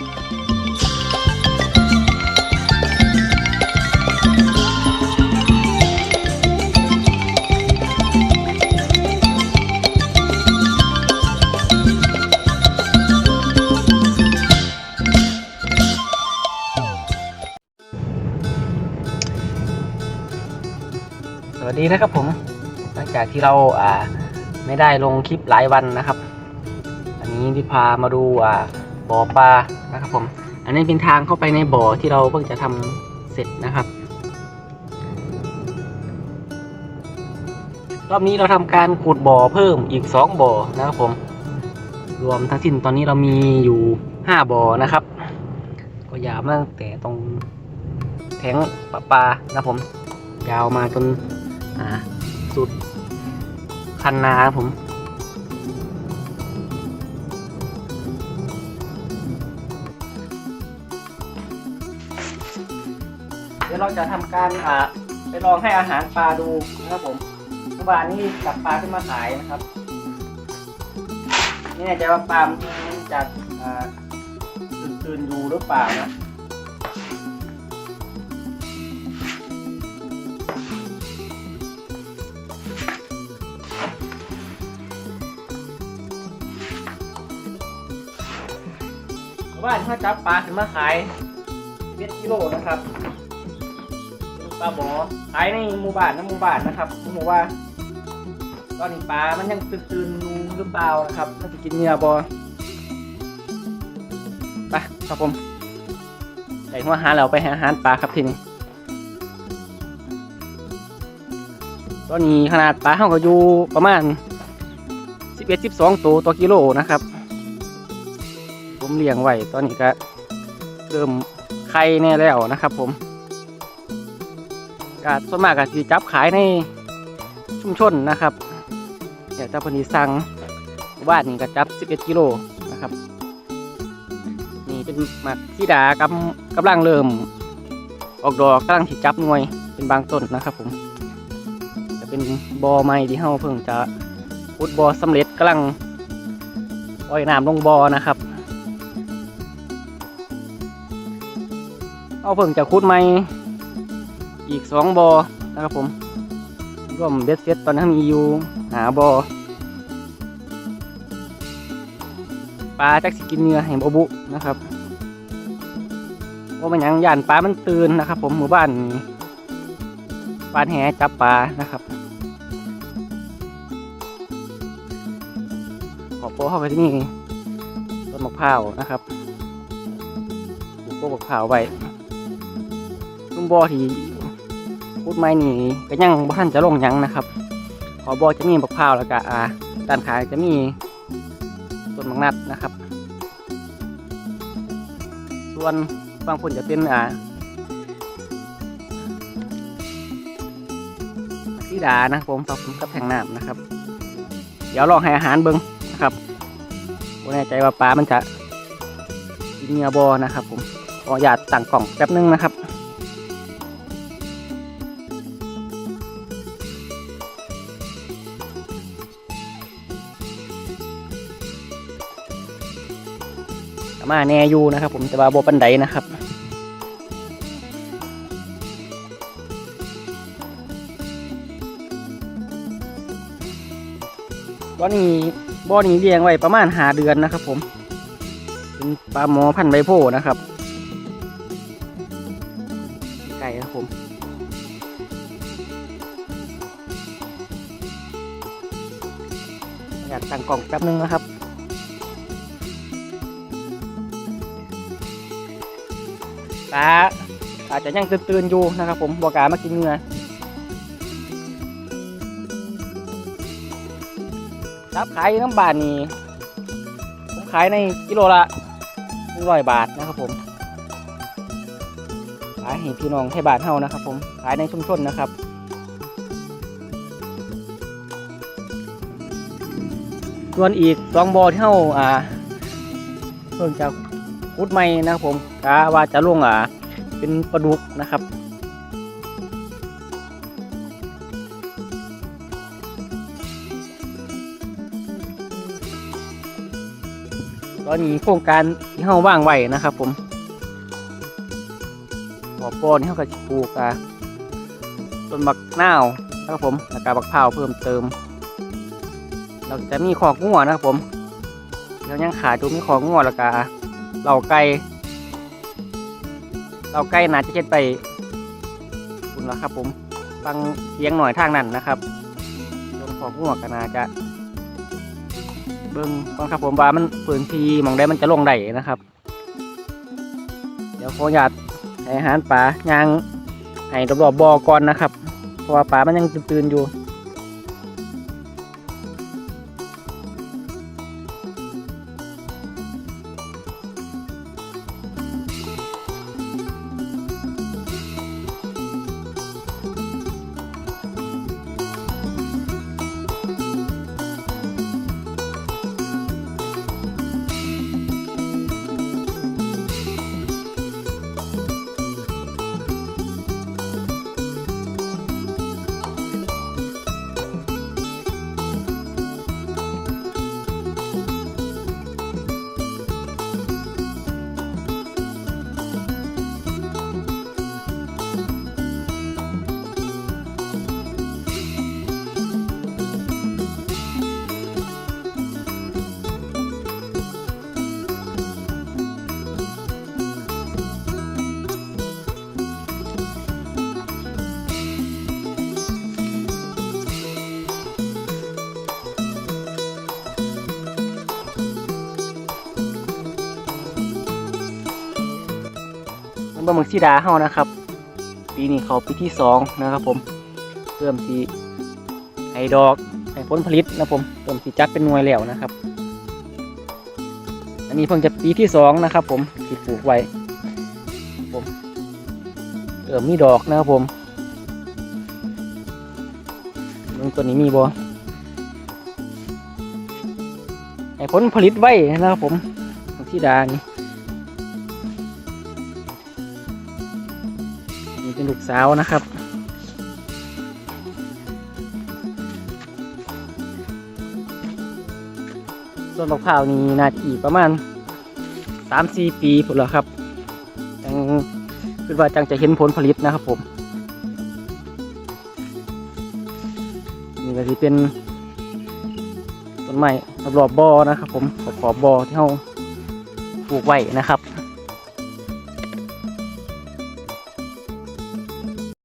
สวัสดีนะครับผมหลังจากที่เราอ่าไม่ได้ลงคลิปหลายวันนะครับ อันนี้ที่พามาดูอ่า บ่อปลานะครับผม อันนี้เป็นทางเข้าไปในบ่อที่เราเพิ่งจะทำเสร็จนะครับ รอบนี้เราทำการขุดบ่อเพิ่มอีก 2 บ่อนะครับผม รวมทั้งสิ้นตอนนี้เรามีอยู่ 5 บ่อนะครับ ก็ยาวมาตั้งแต่ตรงแทงปลาปลานะครับผม ยาวมาจนสุดคันนาครับผม ดี๋ยวเราจะทำการอ่าไปลองให้อาหารปลาดูนะครับผมเมื่อวานนี้จับปลาขึ้นมาขายนะครับนี่แน่ใจว่าปลามันจะอ่าตื่นๆอยู่หรือเปล่านะเพราะว่าถ้าจับปลาขึ้นมาขายเม็ดกิโลนะครับ ปลาบอขายในหมู่บ้านนะหมู่บ้านนะครับผมบอกว่า ตอนนี้ปลา มันยังตื่นๆนูหรือเปล่านะครับมันจะกินเนื้อบอไปครับผมใส่หัวหาเราไปห้อาหารปลาครับทีนี้ตอนนี้ขนาดปลาเขาก็อยู่ประมาณ 11-12 ตัวต่อกิโลนะครับ ผมเลี้ยงไว้ตอนนี้ก็เริ่มไข่แน่แล้วนะครับผม ก็ส่วนมากก็สิจับขายในชุมชนนะครับเดี๋ยวเจ้าพนีสั่งว่านนี่ก็จับ 11 กิโลนะครับ นี่เป็นหมักที่ดากำกำลังเริ่ม ออกดอกกำลังที่จับหน่วยเป็นบางต้นนะครับผมจะเป็นบอใหม่ที่เฮาเพิ่งจะพุดบอสำเร็จกำลังปล่อยน้ำลงบอนะครับเอาเพิ่งจะคุดใหม่ อีกสองบอนะครับผมรวมเบ็ดเซ็ตตอนนี้มีอยู่หาบอปลาจักสิกินเนื้อให้บบุนะครับว่ามันยังย่านปลามันตื่นนะครับ ผมหมู่บ้านนี้บ้าแหจับปลานะครับขอโป้เข้าไปที่นี่ต้นมะพร้าวนะครับปลูกพวกมะพร้าวไว้ลุงบอที่ พูดไม่นี่ก็ยังบ่ทันจะลงยังนะครับ ขอบอจะมีบักพร้าวแล้วก็อ่าด้านขายจะมีต้นมังนัดนะครับ ส่วนบางคนจะเป็นอ่าสีดานะผมฝากผมกับแทงน้ำนะครับ เดี๋ยวลองให้อาหารเบิ้งนะครับผมแน่ใจว่าปลามันจะกินเนื้อบอนะครับ ผมขออยาตตั้งกล่องแป๊บนึงนะครับ มาแน่อยู่นะครับผมแต่ว่าโบปันไดนะครับตอนนี้บ่อนี้เลี้ยงไว้ประมาณหาเดือนนะครับ ผม เป็นปลาหมอพันใบโพนะครับไก่ครับผมอยากตั้งกล่องแป๊บนึงนะครับ ปลาอาจจะยังตื่นๆอยู่นะครับ ผมบอกามากินเนื้อรับขายน้ำบาทนี่ผมขายในกิโลละหนึ่งร้อยบาทนะครับผมขายให้พี่น้องให้บาทเท่านะครับ ผมขายในชุมชนนะครับส่วนอีกสองบอที่เท่าอ่าเพิ่งจะ พุดใหม่นะครับผมกะว่าจะลงอ่าเป็นปลาดุกนะครับตอนนี้โครงการที่เฮาว่างไว้นะครับ ผมบ่อปอนที่เฮาก็สิปลูกอะต้นบักนาวนะครับผมแล้วก็บักพร้าเพิ่มเติมเราจะมีขอกงัวนะครับผมเรายังขาดดูมีขอกงัวแล้วก็ เหล่าไก่เหล่าไก่น่าจะเช็ดไปคุณแล้วครับผมฟังเสียงหน่อยทางนั้นนะครับต้นขอกงัวก็น่าจะ เบิ่งก่อนครับผมว่ามันพื้นทีมองได้มันจะลงได้นะครับ เดี๋ยวขออนุญาตให้อาหารปลายางให้รอบๆบ่อก่อนนะครับ เพราะว่าปลามันยังตื่นๆอยู่ มันบะหมึกซีดาเฮานะครับ ปีนี้เขาปีที่สองนะครับผมเริ่มทีไห้ดอกไห้ผลผลิตนะผมเริ่มทีจัดเป็นหน่วยแล้วนะครับ อันนี้เพิ่งจะปีที่สองนะครับ ผมที่ปลูกไว้ผมเริ่มมีดอกนะครับผมเบิ่งตัวนี้มีบ่ไห้ผลผลิตไว้นะครับผมบักซีดานี่ สาวนะครับส่วนมะพร้าวนี่น่าจะอีประมาณสามสี่ปีผลแล้วครับจังคิดว่าจังจะเห็นผลผลิตนะครับผม นี่ก็จะเป็นต้นไม้รอบบ่อนะครับผมขอบขอบบ่อที่เราปลูกไว้นะครับ